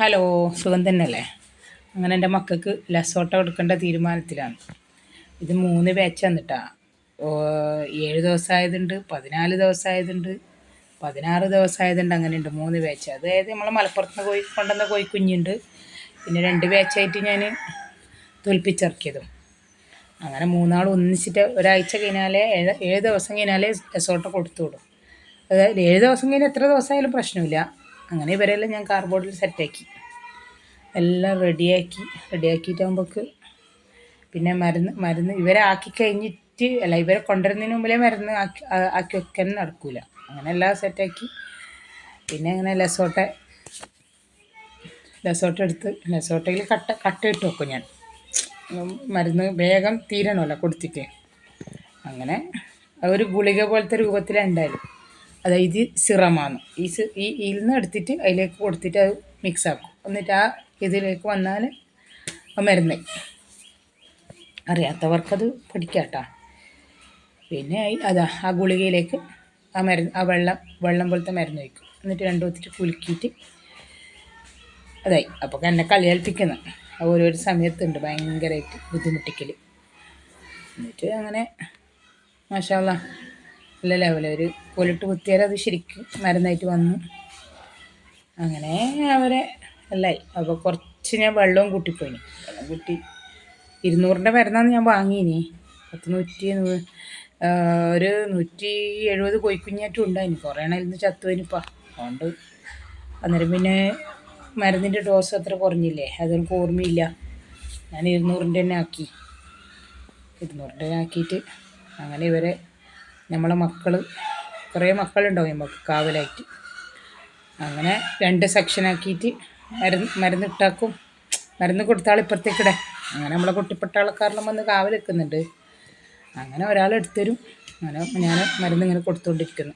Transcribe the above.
Hello സുഖം തന്നെയല്ലേ? അങ്ങനെ എന്റെ മക്കൾക്ക് ലസോട്ട കൊടുക്കേണ്ട തീരുമാനത്തിലാണ്. ഇത് മൂന്ന് ബാച്ച് വന്നിട്ടാ. ഏഴ് ദിവസമായതുണ്ട് പതിനാല് ദിവസമായതുണ്ട് പതിനാറ് ദിവസമായതുണ്ട് അങ്ങനെയുണ്ട് മൂന്ന് ബാച്ച് അതായത് നമ്മൾ മലപ്പുറത്ത് നിന്ന് കോഴി കൊണ്ടുവന്ന കോഴിക്കുഞ്ഞുണ്ട് പിന്നെ രണ്ട് ബാച്ചായിട്ട് ഞാൻ തോൽപ്പിച്ചിറക്കിയതും. അങ്ങനെ മൂന്നാൾ ഒന്നിച്ചിട്ട് ഒരാഴ്ച കഴിഞ്ഞാലേ ഏഴ് ഏഴ് ദിവസം കഴിഞ്ഞാലേ ലസോട്ട കൊടുത്തു വിടും അതായത് ഏഴ് ദിവസം കഴിഞ്ഞാൽ എത്ര ദിവസമായാലും പ്രശ്നമില്ല. അങ്ങനെ ഇവരെല്ലാം ഞാൻ കാർബോർഡിൽ സെറ്റാക്കി എല്ലാം റെഡിയാക്കി റെഡിയാക്കിയിട്ടാകുമ്പോൾക്ക് പിന്നെ മരുന്ന് മരുന്ന് ഇവരെ ആക്കി കഴിഞ്ഞിട്ട് അല്ല ഇവരെ കൊണ്ടുവരുന്നതിന് മുമ്പിലേ മരുന്ന് ആക്കി ആക്കി വെക്കാൻ നടക്കില്ല അങ്ങനെ എല്ലാം സെറ്റാക്കി പിന്നെ അങ്ങനെ ലസോട്ട ലസോട്ട എടുത്ത് ലസോട്ടയിൽ കട്ട കട്ട ഇട്ട് വെക്കും ഞാൻ. മരുന്ന് വേഗം തീരണമല്ലോ കൊടുത്തിട്ട്. അങ്ങനെ ഒരു ഗുളിക പോലത്തെ രൂപത്തിലാണ് ഉണ്ടായത് അതായത് സിറമാണ്. ഈ ഈ ഇതിൽ നിന്ന് എടുത്തിട്ട് അതിലേക്ക് കൊടുത്തിട്ട് അത് മിക്സ് ആക്കും എന്നിട്ട് ആ ഇതിലേക്ക് വന്നാൽ ആ മരുന്ന്. അറിയാത്തവർക്കത് പഠിക്കാട്ടോ പിന്നെ അതാ ആ ഗുളികയിലേക്ക് ആ മരുന്ന് ആ വെള്ളം വെള്ളം പോലത്തെ മരുന്ന് വയ്ക്കും എന്നിട്ട് രണ്ടു വത്തിട്ട് കുലുക്കിയിട്ട് അതായി. അപ്പോൾ എന്നെ കളിയേൽപ്പിക്കുന്നു ഓരോരോ സമയത്തുണ്ട് ഭയങ്കരമായിട്ട് ബുദ്ധിമുട്ടിക്കൽ എന്നിട്ട് അങ്ങനെ മാഷാല്ല നല്ല ലെവൽ ഒരു കോലിട്ട് കുത്തിയാൽ അത് ശരിക്കും മരുന്നായിട്ട് വന്നു. അങ്ങനെ അവരെ അല്ലായി അപ്പോൾ കുറച്ച് ഞാൻ വെള്ളവും കൂട്ടിപ്പോയിന്. വെള്ളം കൂട്ടി ഇരുന്നൂറിന്റെ മരുന്നാണ് ഞാൻ വാങ്ങിയിനി പത്ത് നൂറ്റി ഒരു നൂറ്റി എഴുപത് കോഴിക്കുഞ്ഞായിട്ടും ഉണ്ടായിന്. കുറേ നിന്ന് ചത്തുവനിപ്പാ അതുകൊണ്ട് അന്നേരം പിന്നെ മരുന്നിന്റെ ഡോസ് അത്ര കുറഞ്ഞില്ലേ? അതെനിക്ക് ഓർമ്മയില്ല. ഞാൻ ഇരുന്നൂറിന്റെ തന്നെ ആക്കി. ഇരുന്നൂറിന്റെ ആക്കിയിട്ട് അങ്ങനെ ഇവരെ നമ്മളെ മക്കൾ കുറേ മക്കളുണ്ടാവും നമുക്ക് കാവലായിട്ട്. അങ്ങനെ രണ്ട് സെക്ഷനാക്കിയിട്ട് മരുന്ന് മരുന്ന് ഇട്ടാക്കും. മരുന്ന് കൊടുത്താൾ ഇപ്പുറത്തേക്കിടെ. അങ്ങനെ നമ്മളെ കുട്ടിപ്പെട്ട ആൾക്കാരെല്ലാം വന്ന് കാവൽ നിൽക്കുന്നുണ്ട്. അങ്ങനെ ഒരാൾ എടുത്തരും അങ്ങനെ ഞാൻ മരുന്ന് ഇങ്ങനെ കൊടുത്തുകൊണ്ടിരിക്കുന്നു